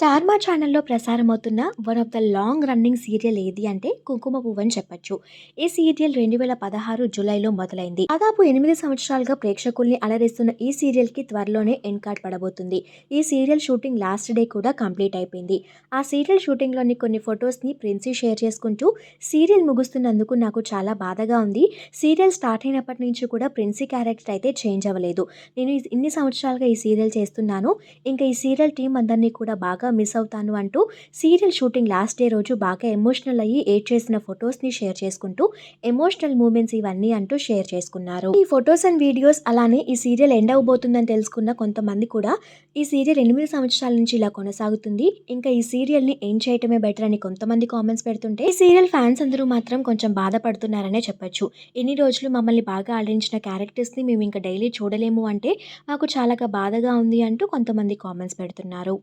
Star Maa ఛానల్లో ప్రసారమవుతున్న one of the long running serial ఏది అంటే కుంకుమ పువ్వు అని చెప్పొచ్చు. ఈ సీరియల్ రెండు వేల పదహారు జూలైలో మొదలైంది. దాదాపు ఎనిమిది సంవత్సరాలుగా ప్రేక్షకుల్ని అలరిస్తున్న ఈ సీరియల్కి త్వరలోనే ఎండ్ కార్డ్ పడబోతుంది. ఈ సీరియల్ షూటింగ్ లాస్ట్ డే కూడా కంప్లీట్ అయిపోయింది. ఆ సీరియల్ షూటింగ్లోని కొన్ని ఫొటోస్ని ప్రిన్సీ షేర్ చేసుకుంటూ సీరియల్ ముగుస్తున్నందుకు నాకు చాలా బాధగా ఉంది. సీరియల్ స్టార్ట్ అయినప్పటి నుంచి కూడా ప్రిన్సీ క్యారెక్టర్ అయితే చేంజ్ అవ్వలేదు. నేను ఇన్ని సంవత్సరాలుగా ఈ సీరియల్ చేస్తున్నాను. ఇంకా ఈ సీరియల్ టీం అందరినీ కూడా బాగా మిస్ అవుతాను అంటూ సీరియల్ షూటింగ్ లాస్ట్ డే రోజు బాగా ఎమోషనల్ అయ్యి ఏడ్ చేసిన ఫొటోస్ని షేర్ చేసుకుంటూ ఎమోషనల్ మూమెంట్స్ ఇవన్నీ అంటూ షేర్ చేసుకున్నారు. ఈ ఫొటోస్ అండ్ వీడియోస్ అలానే ఈ సీరియల్ ఎండ్ అవబోతుందని తెలుసుకున్న కొంతమంది కూడా ఈ సీరియల్ ఎనిమిది సంవత్సరాల నుంచి ఇలా కొనసాగుతుంది. ఇంకా ఈ సీరియల్ని ఏం చేయటమే బెటర్ అని కొంతమంది కామెంట్స్ పెడుతుంటే ఈ సీరియల్ ఫ్యాన్స్ అందరూ మాత్రం కొంచెం బాధపడుతున్నారనే చెప్పొచ్చు. ఎన్ని రోజులు మమ్మల్ని బాగా ఆడించిన క్యారెక్టర్స్ని మేము ఇంకా డైలీ చూడలేము అంటే మాకు చాలా బాధగా ఉంది అంటూ కొంతమంది కామెంట్స్ పెడుతున్నారు.